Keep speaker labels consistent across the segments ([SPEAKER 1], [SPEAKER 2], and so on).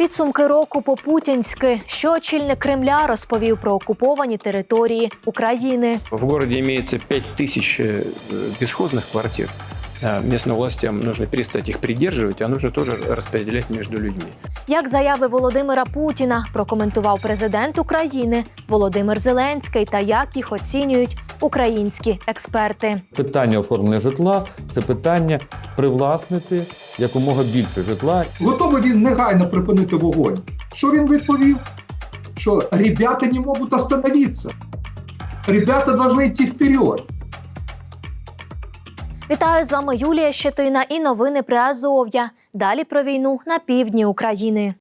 [SPEAKER 1] Підсумки року по-путінськи, що очільник Кремля розповів про окуповані території України.
[SPEAKER 2] В городе имеется 5000 э, бесхозных квартир. А Местным властям нужно перестать их придерживать, а нужно тоже распределять между людьми.
[SPEAKER 1] Як заяви Володимира Путіна прокоментував президент України Володимир Зеленський та як їх оцінюють українські експерти.
[SPEAKER 3] Питання оформлення житла це питання привласнити якомога більше житла.
[SPEAKER 4] Готовий він негайно припинити вогонь. Що він відповів? Що ребята не можуть остановитися. Ребята повинні йти вперед.
[SPEAKER 1] Вітаю з вами Юлія Щетина і новини при Азов'я. Далі про війну на півдні України.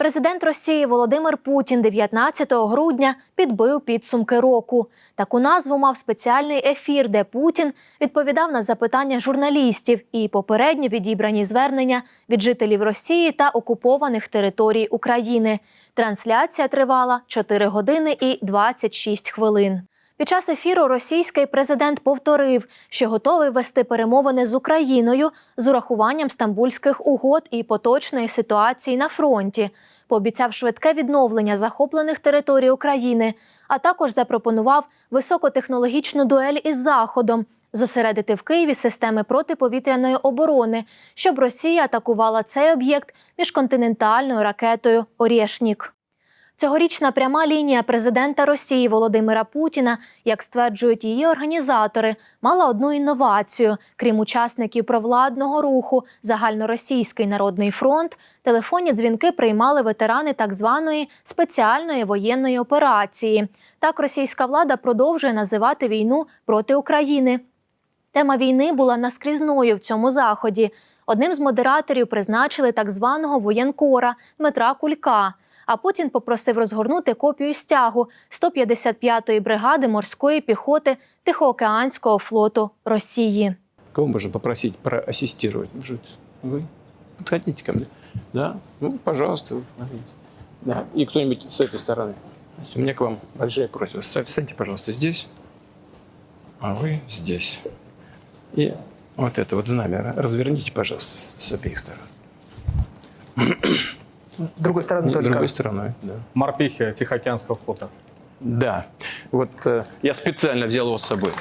[SPEAKER 1] Президент Росії Володимир Путін 19 грудня підбив підсумки року. Таку назву мав спеціальний ефір, де Путін відповідав на запитання журналістів і попередньо відібрані звернення від жителів Росії та окупованих територій України. Трансляція тривала 4 години і 26 хвилин. Під час ефіру російський президент повторив, що готовий вести перемовини з Україною з урахуванням стамбульських угод і поточної ситуації на фронті. Пообіцяв швидке відновлення захоплених територій України, а також запропонував високотехнологічну дуель із Заходом, зосередити в Києві системи протиповітряної оборони, щоб Росія атакувала цей об'єкт міжконтинентальною ракетою Орєшнік. Цьогорічна пряма лінія президента Росії Володимира Путіна, як стверджують її організатори, мала одну інновацію. Крім учасників провладного руху Загальноросійський народний фронт, телефонні дзвінки приймали ветерани так званої спеціальної воєнної операції. Так російська влада продовжує називати війну проти України. Тема війни була наскрізною в цьому заході. Одним з модераторів призначили так званого воєнкора Дмитра Кулька А Путін попросив розгорнути копію стягу 155-ї бригади морської піхоти Тихоокеанського флоту Росії.
[SPEAKER 2] Кого можно попросить проассистировать? Может, вы подходите ко мне? Да? Ну, пожалуйста, вы подходите. Да. И кто-нибудь с этой стороны. Значит, У меня к вам большая просьба. Ста- Встаньте, пожалуйста, здесь, а вы здесь. И вот это вот знамя разверните, пожалуйста, с- с обеих сторон.
[SPEAKER 5] Другой стороны
[SPEAKER 2] Нет,
[SPEAKER 5] только.
[SPEAKER 2] другой стороной, да.
[SPEAKER 6] морпехи Тихоокеанского флота.
[SPEAKER 2] Да. Вот э, я специально взял его с собой.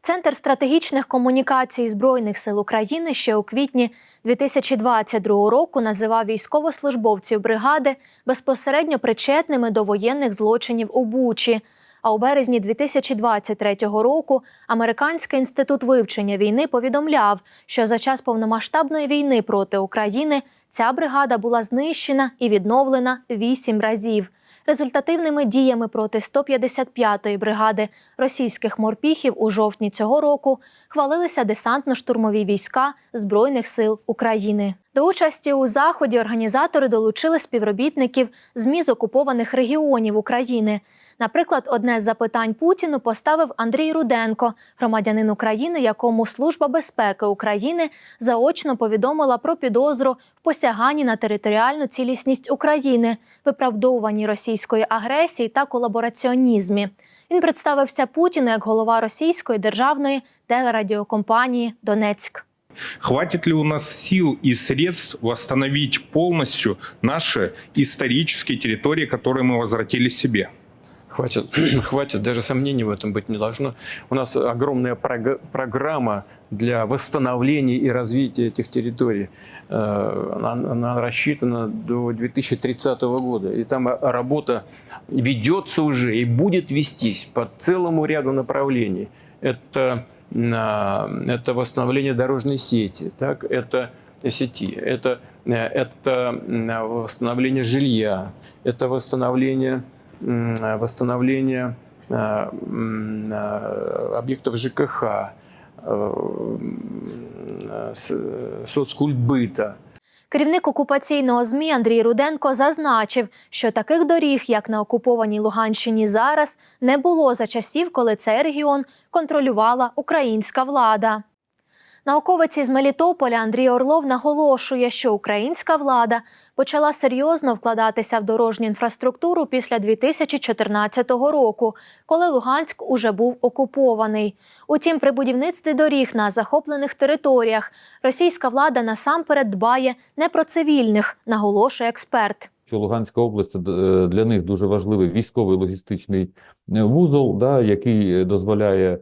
[SPEAKER 1] Центр стратегічних комунікацій Збройних сил України ще у квітні 2022 року називав військовослужбовців бригади безпосередньо причетними до воєнних злочинів у Бучі. А у березні 2023 року Американський інститут вивчення війни повідомляв, що за час повномасштабної війни проти України ця бригада була знищена і відновлена вісім разів. Результативними діями проти 155-ї бригади російських морпіхів у жовтні цього року хвалилися десантно-штурмові війська Збройних сил України. До участі у заході організатори долучили співробітників ЗМІ з окупованих регіонів України. Наприклад, одне з запитань Путіну поставив Андрій Руденко, громадянин України, якому Служба безпеки України заочно повідомила про підозру в посяганні на територіальну цілісність України, виправдовуванні російської агресії та колабораціонізмі. Він представився Путіну як голова російської державної телерадіокомпанії Донецьк.
[SPEAKER 7] Хватит ли у нас сил и средств восстановить полностью наши исторические территории, которые мы возвратили себе?
[SPEAKER 2] Хватит, хватит, даже сомнений в этом быть не должно. У нас огромная прог- программа для восстановления и развития этих территорий. Э, Она, она рассчитана до 2030 года. И там э, работа ведется уже и будет вестись по целому ряду направлений. Это, а, это восстановление дорожной сети, так? это сети, это, э, это восстановление жилья, это восстановление а, м, а, объектов ЖКХ, а, м, с- соцкультбыта.
[SPEAKER 1] Керівник окупаційного ЗМІ Андрій Руденко зазначив, що таких доріг, як на окупованій Луганщині зараз, не було за часів, коли цей регіон контролювала українська влада. Науковець із Мелітополя Андрій Орлов наголошує, що українська влада почала серйозно вкладатися в дорожню інфраструктуру після 2014 року, коли Луганськ уже був окупований. Утім, при будівництві доріг на захоплених територіях російська влада насамперед дбає не про цивільних, наголошує експерт.
[SPEAKER 3] що Луганська область е, для них дуже важливий військовий логістичний е, вузол, да, який е, дозволяє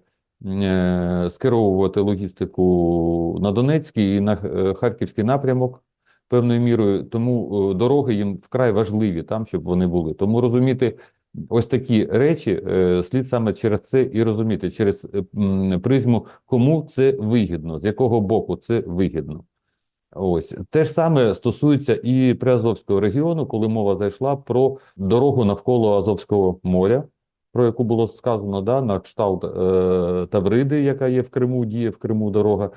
[SPEAKER 3] скеровувати логістику на Донецький і на е, Харківський напрямок певною мірою. Тому е, дороги їм вкрай важливі там, щоб вони були. Тому розуміти ось такі речі е, слід саме через це і розуміти, через е, призму, кому це вигідно, з якого боку це вигідно. Ось те ж саме стосується і Приазовського регіону, коли мова зайшла про дорогу навколо Азовського моря, про яку було сказано, да, на кшталт е, Тавриди, яка є в Криму, діє в Криму дорога.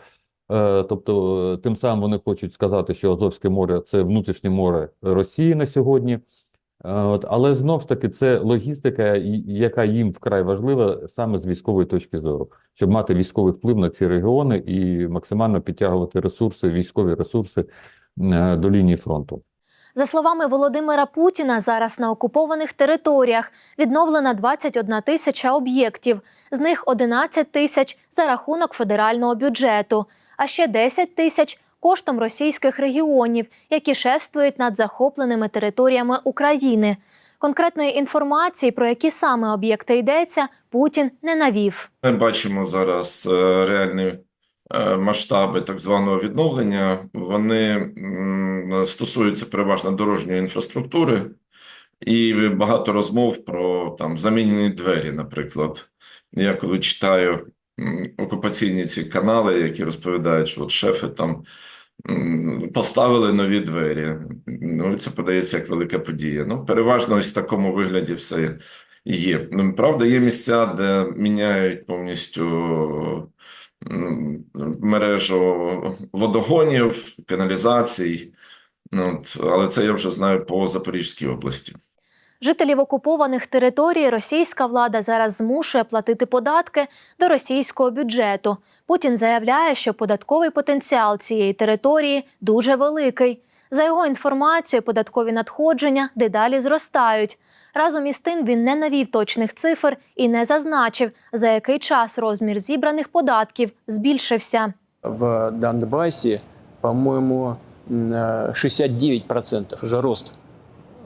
[SPEAKER 3] Е, тобто, е, тим самим вони хочуть сказати, що Азовське море це внутрішнє море Росії на сьогодні. Е, От, але знов ж таки це логістика, яка їм вкрай важлива саме з військової точки зору, щоб мати військовий вплив на ці регіони і максимально підтягувати ресурси, військові ресурси е, до лінії фронту.
[SPEAKER 1] За словами Володимира Путіна, зараз на окупованих територіях відновлена 21 тисяча об'єктів, з них 11 тисяч за рахунок федерального бюджету, а ще 10 тисяч коштом російських регіонів, які шефствують над захопленими територіями України. Конкретної інформації, про які саме об'єкти йдеться, Путін не навів.
[SPEAKER 5] Ми бачимо зараз е, реальні е, масштаби так званого відновлення. Вони м, стосуються переважно дорожньої інфраструктури і багато розмов про там замінені двері, наприклад. Я коли читаю окупаційні ці канали, які розповідають, що от шефи там поставили нові двері. Ну, це подається як велика подія. Ну, переважно ось в такому вигляді все Є. Ну, Правда, є місця, де міняють повністю мережу водогонів, каналізацій. Ну, от, але це я вже знаю по Запорізькій області.
[SPEAKER 1] Жителів окупованих територій російська влада зараз змушує платити податки до російського бюджету. Путін заявляє, що податковий потенціал цієї території дуже великий. За його інформацією, податкові надходження дедалі зростають. Разом із тим він не навів точних цифр і не зазначив, за який час розмір зібраних податків збільшився.
[SPEAKER 2] В м, э, 69% уже рост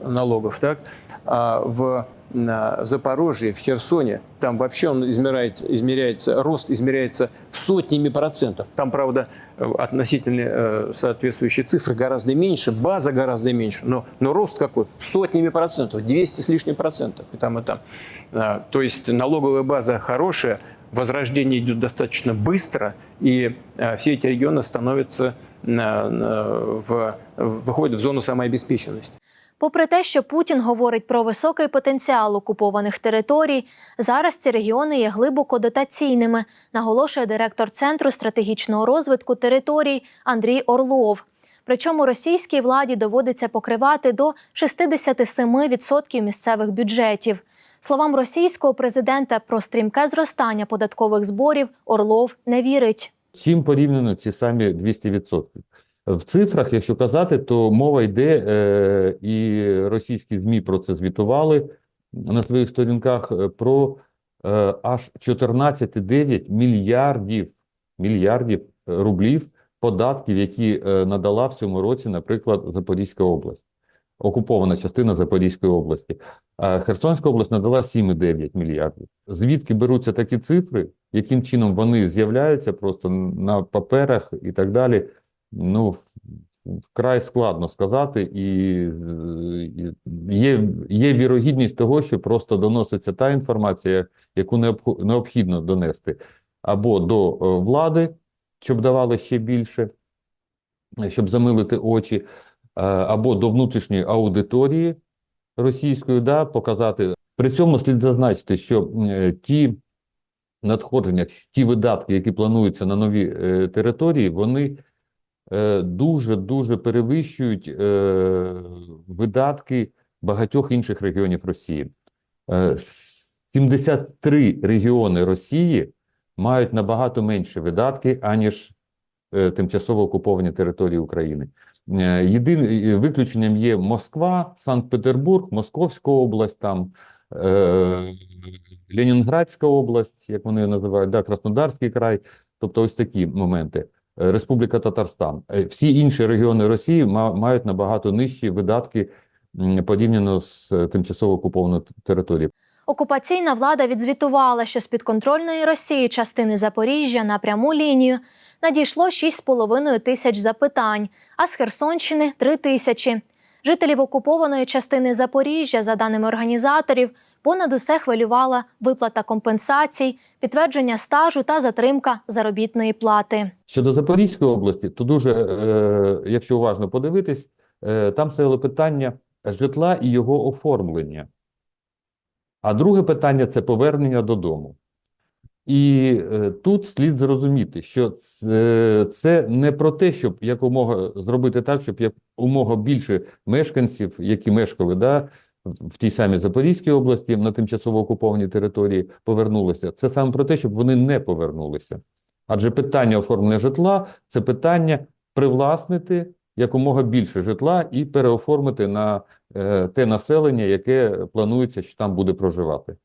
[SPEAKER 2] налогов, так? А в Запорожье, в Херсоне, там вообще он измеряет, измеряется, рост измеряется сотнями процентов. Там, правда, относительно э, соответствующие цифры гораздо меньше, база гораздо меньше, но, но рост какой? Сотнями процентов, 200 с лишним процентов и там, и там. А, То есть налоговая база хорошая, возрождение идет достаточно быстро, и а, все эти регионы становятся, в, выходят в зону самообеспеченности.
[SPEAKER 1] Попри те, що Путін говорить про високий потенціал окупованих територій, зараз ці регіони є глибоко дотаційними, наголошує директор Центру стратегічного розвитку територій Андрій Орлов. Причому російській владі доводиться покривати до 67% місцевих бюджетів. Словам російського президента про стрімке зростання податкових зборів Орлов не вірить.
[SPEAKER 3] Чим порівняно ці самі 200%? В цифрах, якщо казати, то мова йде, е, і російські ЗМІ про це звітували на своїх сторінках, е, про е, аж 14,9 мільярдів, мільярдів е, рублів податків, які е, надала в цьому році, наприклад, Запорізька область, окупована частина Запорізької області. А Херсонська область надала 7,9 мільярдів. Звідки беруться такі цифри, яким чином вони з'являються просто на паперах і так далі? Ну, вкрай складно сказати, і є, є вірогідність того, що просто доноситься та інформація, яку необх- необхідно донести або до е, влади, щоб давали ще більше, щоб замилити очі, або до внутрішньої аудиторії російської, да, показати. При цьому слід зазначити, що е, ті надходження, ті видатки, які плануються на нові е, території, вони е, дуже-дуже перевищують е, видатки багатьох інших регіонів Росії. Е, 73 регіони Росії мають набагато менші видатки, аніж е, тимчасово окуповані території України. Е, Єдиним виключенням є Москва, Санкт-Петербург, Московська область, там е, Ленінградська область, як вони називають, да, Краснодарський край, тобто ось такі моменти. Е, Республіка Татарстан. Е, Всі інші регіони Росії мають набагато нижчі видатки м, порівняно з тимчасово окупованою територією.
[SPEAKER 1] Окупаційна влада відзвітувала, що з підконтрольної Росії частини Запоріжжя на пряму лінію надійшло 6,5 тисяч запитань, а з Херсонщини 3 тисячі. Жителів окупованої частини Запоріжжя, за даними організаторів, понад усе хвилювала виплата компенсацій, підтвердження стажу та затримка заробітної плати.
[SPEAKER 3] Щодо Запорізької області, то дуже, е, якщо уважно подивитись, е, там стояло питання житла і його оформлення. А друге питання це повернення додому. І е, тут слід зрозуміти, що це, це не про те, щоб якомога зробити так, щоб якомога більше мешканців, які мешкали да, в тій самій Запорізькій області на тимчасово окупованій території, повернулися. Це саме про те, щоб вони не повернулися. Адже питання оформлення житла це питання привласнити якомога більше житла і переоформити на е, те населення, яке планується, що там буде проживати.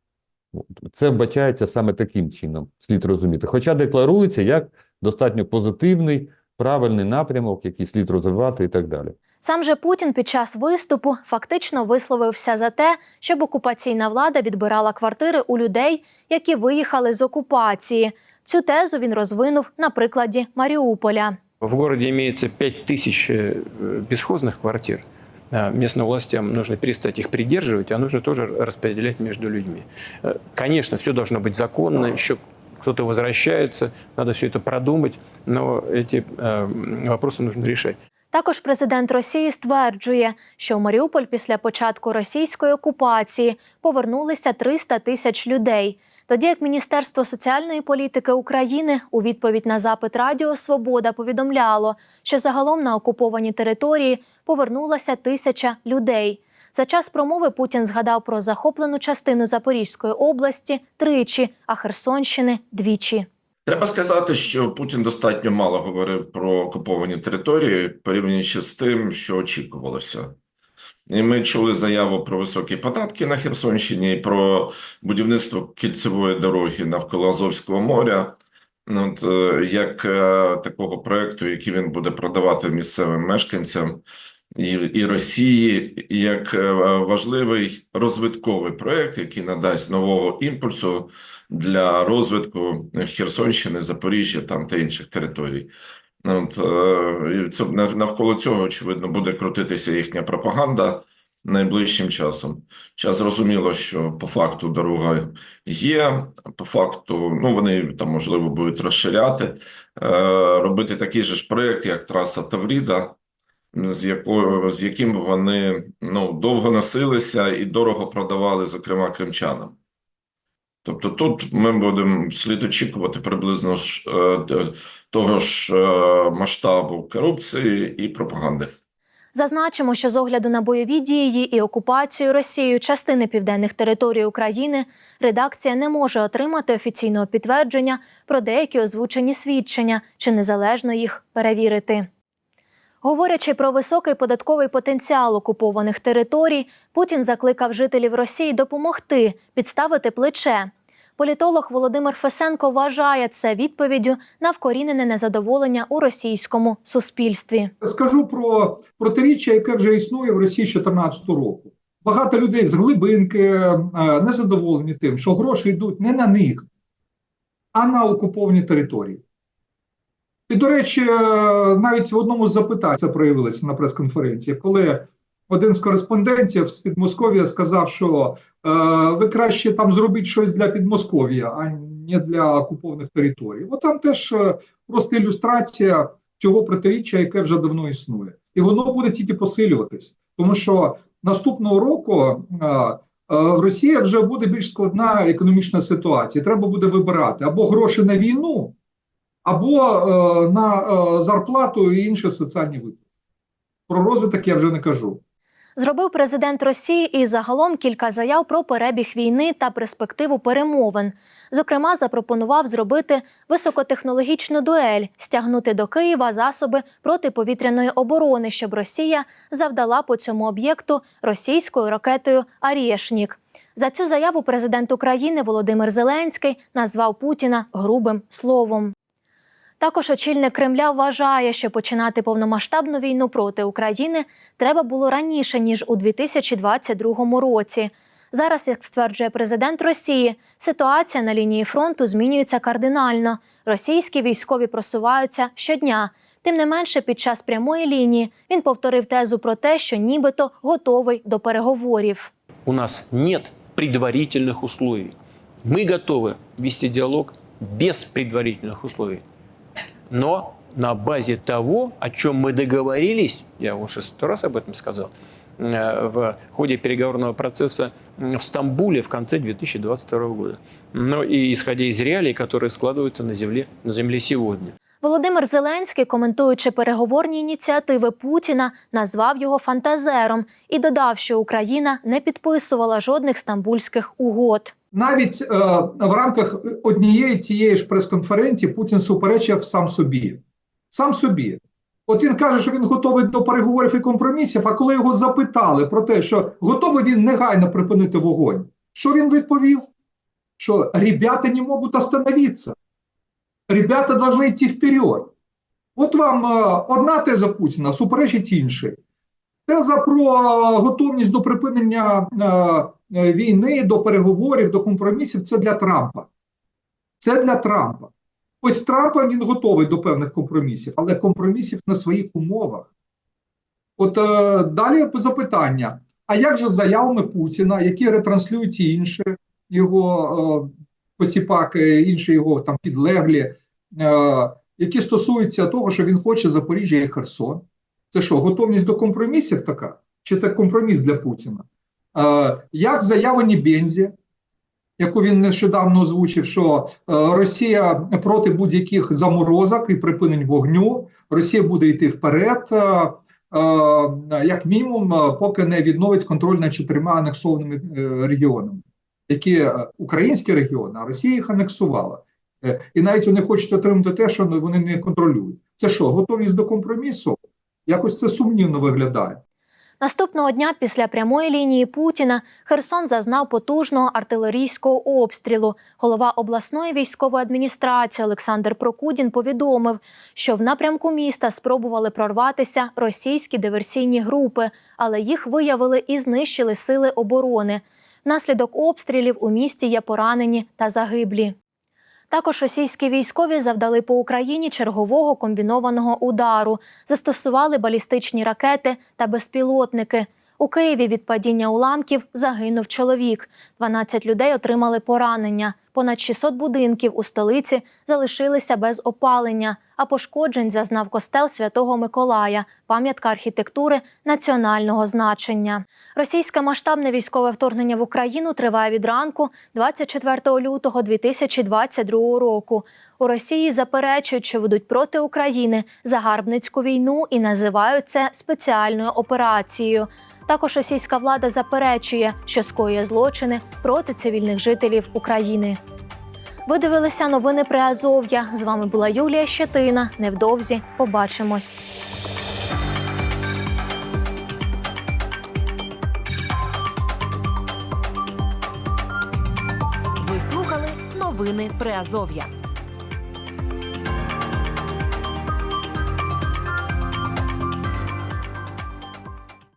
[SPEAKER 3] Це вбачається саме таким чином, слід розуміти. Хоча декларується як достатньо позитивний, правильний напрямок, який слід розвивати і так далі.
[SPEAKER 1] Сам же Путін під час виступу фактично висловився за те, щоб окупаційна влада відбирала квартири у людей, які виїхали з окупації. Цю тезу він розвинув на прикладі Маріуполя.
[SPEAKER 2] В городе имеется 5000 э, бесхозных квартир. А Местным властям нужно перестать их придерживать, а нужно тоже распределять между людьми. Э, Конечно, все должно быть законно, еще кто-то возвращается, надо все это продумать, но эти э, вопросы нужно решать.
[SPEAKER 1] Також президент Росії стверджує, що в Маріуполь після початку російської окупації повернулися 300 тисяч людей. Тоді як Міністерство соціальної політики України у відповідь на запит Радіо Свобода повідомляло, що загалом на окуповані території повернулася тисяча людей. За час промови Путін згадав про захоплену частину Запорізької області тричі, а Херсонщини двічі.
[SPEAKER 5] Треба сказати, що Путін достатньо мало говорив про окуповані території, порівнюючи з тим, що очікувалося. І ми чули заяву про високі податки на Херсонщині, і про будівництво кільцевої дороги навколо Азовського моря, Ну, от, е, як е, такого проекту, який він буде продавати місцевим мешканцям і, і Росії, як е, важливий розвитковий проект, який надасть нового імпульсу для розвитку Херсонщини, Запоріжжя там та інших територій. Ну, От, е, це навколо цього, очевидно, буде крутитися їхня пропаганда найближчим часом. Час зрозуміло, що по факту дорога є, по факту, ну вони там можливо будуть розширяти, е, робити такий же ж проєкт, як траса Тавріда, з якою з яким вони ну довго носилися і дорого продавали, зокрема кримчанам. Тобто тут ми будемо слід очікувати приблизно е, того ж е, масштабу корупції і пропаганди.
[SPEAKER 1] Зазначимо, що з огляду на бойові дії і окупацію Росією частини південних територій України редакція не може отримати офіційного підтвердження про деякі озвучені свідчення чи незалежно їх перевірити. Говорячи про високий податковий потенціал окупованих територій, Путін закликав жителів Росії допомогти підставити плече. Політолог Володимир Фесенко вважає це відповіддю на вкорінене незадоволення у російському суспільстві.
[SPEAKER 4] Скажу про протиріччя, яке вже існує в Росії з 2014 року. Багато людей з глибинки е, незадоволені тим, що гроші йдуть не на них, а на окуповані території. І, до речі, е, навіть в одному з запитань це проявилося на прес-конференції, коли один з кореспондентів з Підмосков'я сказав, що е, ви краще там зробіть щось для Підмосков'я, а не для окупованих територій. От там теж е, просто ілюстрація цього протиріччя, яке вже давно існує, і воно буде тільки посилюватись, тому що наступного року е, е, в Росії вже буде більш складна економічна ситуація. Треба буде вибирати або гроші на війну, або е, на е, зарплату і інші соціальні виплати. Про розвиток я вже не кажу.
[SPEAKER 1] Зробив президент Росії і загалом кілька заяв про перебіг війни та перспективу перемовин. Зокрема, запропонував зробити високотехнологічну дуель, стягнути до Києва засоби протиповітряної оборони, щоб Росія завдала по цьому об'єкту російською ракетою Арєшнік. За цю заяву президент України Володимир Зеленський назвав Путіна грубим словом. Також очільник Кремля вважає, що починати повномасштабну війну проти України треба було раніше ніж у 2022 році. Зараз, як стверджує президент Росії, ситуація на лінії фронту змінюється кардинально. Російські військові просуваються щодня. Тим не менше, під час прямої лінії він повторив тезу про те, що нібито готовий до переговорів.
[SPEAKER 2] У нас нет предварительных условий. Мы готовы вести диалог без предварительных условий. Но на базе того, о чем мы договорились, я уже сто раз об этом сказал, э, в ходе переговорного процесса м, в Стамбуле в конце 2022 года. Но и исходя из реалий, которые складываются на земле, на земле сегодня.
[SPEAKER 1] Володимир Зеленський, коментуючи переговорні ініціативи Путіна, назвав його фантазером і додав, що Україна не підписувала жодних стамбульських угод.
[SPEAKER 4] Навіть е, в рамках однієї цієї ж прес-конференції Путін суперечив сам собі. Сам собі. От він каже, що він готовий до переговорів і компромісів. А коли його запитали про те, що готовий він негайно припинити вогонь, що він відповів? Що ребята не можуть остановитися. Ребята повинні йти вперед. От вам е, одна теза Путіна суперечить іншій. Теза про е, готовність до припинення е, війни, до переговорів, до компромісів це для Трампа. Це для Трампа. Ось Трампа він готовий до певних компромісів, але компромісів на своїх умовах. От е, далі запитання: а як же з заявами Путіна, які ретранслюють інші його е, посіпаки, інші його там підлеглі, е, які стосуються того, що він хоче Запоріжжя і Херсон? Це що, готовність до компромісів така? Чи це компроміс для Путіна? Е, як заява Нібензі, яку він нещодавно озвучив, що е, Росія проти будь-яких заморозок і припинень вогню, Росія буде йти вперед, е, як мінімум, поки не відновить контроль над чотирма анексованими регіонами, які українські регіони, а Росія їх анексувала. І навіть вони хочуть отримати те, що вони не контролюють. Це що, готовність до компромісу? Якось це сумнівно виглядає.
[SPEAKER 1] Наступного дня після прямої лінії Путіна Херсон зазнав потужного артилерійського обстрілу. Голова обласної військової адміністрації Олександр Прокудін повідомив, що в напрямку міста спробували прорватися російські диверсійні групи, але їх виявили і знищили сили оборони. Внаслідок обстрілів у місті є поранені та загиблі. Також російські військові завдали по Україні чергового комбінованого удару, застосували балістичні ракети та безпілотники. У Києві від падіння уламків загинув чоловік. 12 людей отримали поранення. Понад 600 будинків у столиці залишилися без опалення, а пошкоджень зазнав костел Святого Миколая, пам'ятка архітектури національного значення. Російське масштабне військове вторгнення в Україну триває від ранку 24 лютого 2022 року. У Росії заперечують, що ведуть проти України загарбницьку війну і називають це спеціальною операцією. Також російська влада заперечує, що скоює злочини проти цивільних жителів України. Ви дивилися новини при Азов'я. З вами була Юлія Щетина. Невдовзі побачимось.
[SPEAKER 8] Ви слухали новини Приазов'я.